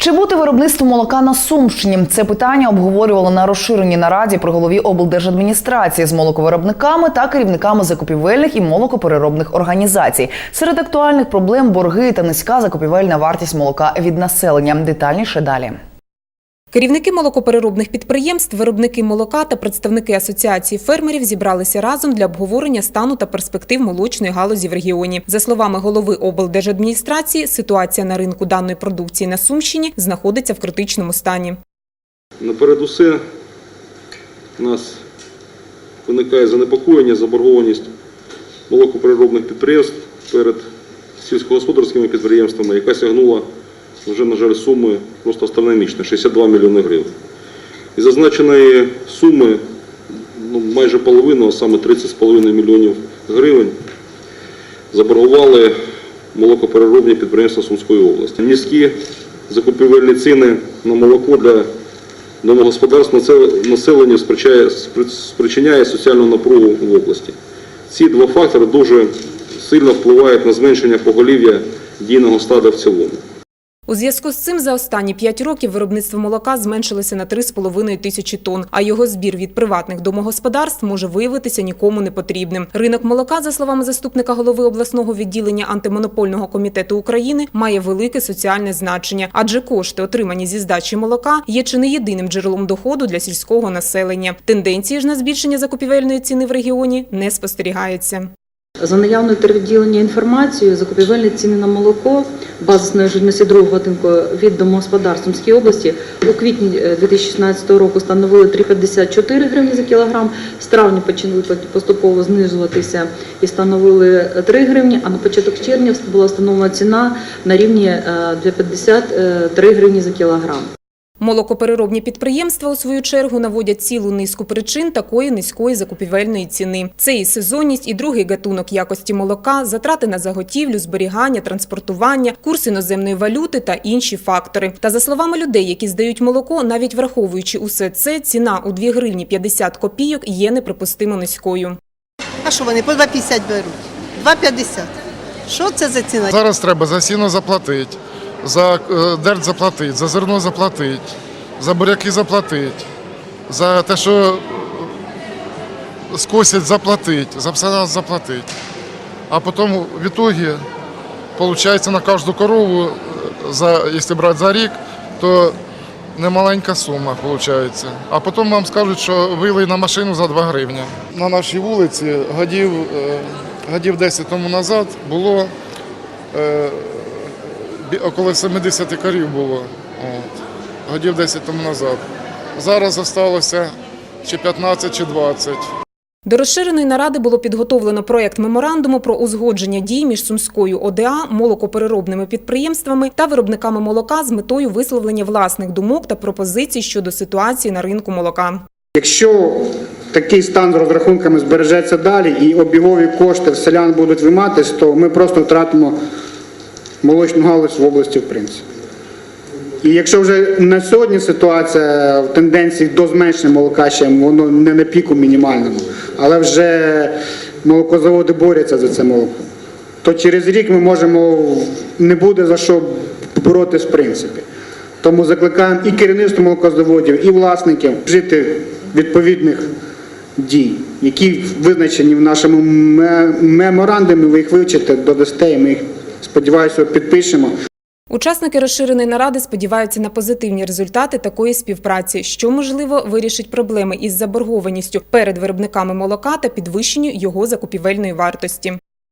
Чи бути виробництво молока на Сумщині? Це питання обговорювали на розширеній нараді при голові облдержадміністрації з молоковиробниками та керівниками закупівельних і молокопереробних організацій. Серед актуальних проблем борги та низька закупівельна вартість молока від населення. Детальніше далі. Керівники молокопереробних підприємств, виробники молока та представники асоціації фермерів зібралися разом для обговорення стану та перспектив молочної галузі в регіоні. За словами голови облдержадміністрації, ситуація на ринку даної продукції на Сумщині знаходиться в критичному стані. Наперед усе у нас виникає занепокоєння, заборгованість молокопереробних підприємств перед сільськогосподарськими підприємствами, яка сягнула вже, на жаль, суми просто астрономічні – 62 мільйони гривень. І зазначеної суми ну, майже половину, а саме 30,5 мільйонів гривень, заборгували молокопереробні підприємства Сумської області. Низькі закупівельні ціни на молоко для домогосподарств населення спричиняє соціальну напругу в області. Ці два фактори дуже сильно впливають на зменшення поголів'я дійного стада в цілому. У зв'язку з цим за останні 5 років виробництво молока зменшилося на 3,5 тисячі тонн, а його збір від приватних домогосподарств може виявитися нікому не потрібним. Ринок молока, за словами заступника голови обласного відділення антимонопольного комітету України, має велике соціальне значення, адже кошти, отримані зі здачі молока, є чи не єдиним джерелом доходу для сільського населення. Тенденції ж на збільшення закупівельної ціни в регіоні не спостерігається. За наявною перевідділення інформацією, закупівельні ціни на молоко базисної жирності другого годинку від домогосподарств Сумської області у квітні е, 2016 року становили 3,54 гривні за кілограм. З травня почали поступово знижуватися і становили 3 гривні, а на початок червня була встановлена ціна на рівні е, 2,53 гривні за кілограм. Молокопереробні підприємства, у свою чергу, наводять цілу низку причин такої низької закупівельної ціни. Це і сезонність, і другий гатунок якості молока, затрати на заготівлю, зберігання, транспортування, курс іноземної валюти та інші фактори. Та за словами людей, які здають молоко, навіть враховуючи усе це, ціна у 2 гривні 50 копійок є неприпустимо низькою. А що вони по 2,50 беруть? 2,50. Що це за ціна? Зараз треба за сіно заплатити, за е, дерть заплатити, за зерно заплатити, за буряки заплатити, за те, що скосять заплатити, за все нас заплатити. А потім в ітогі, виходить, на кожну корову, е, за, якщо брати за рік, то немаленька сума виходить. А потім вам скажуть, що вили на машину за 2 гривні. На нашій вулиці годів, е, годів 10 тому назад було около 70 корів було. От, годів 10 тому назад. Зараз залишилося чи 15, чи 20. До розширеної наради було підготовлено проєкт меморандуму про узгодження дій між Сумською ОДА, молокопереробними підприємствами та виробниками молока з метою висловлення власних думок та пропозицій щодо ситуації на ринку молока. Якщо такий стан з розрахунками збережеться далі і обігові кошти в селян будуть виматись, то ми просто втратимо молочну галузь в області в принципі. І якщо вже на сьогодні ситуація в тенденції до зменшення молока ще воно не на піку мінімальному, але вже молокозаводи борються за це молоко, то через рік ми можемо не буде за що боротись в принципі. Тому закликаємо і керівництво молокозаводів, і власників вжити відповідних дій, які визначені в нашому меморандумі. Ви їх вивчите, додасте, і ми їх сподіваюся підпишемо. Учасники розширеної наради сподіваються на позитивні результати такої співпраці, що можливо вирішить проблеми із заборгованістю перед виробниками молока та підвищенню його закупівельної вартості.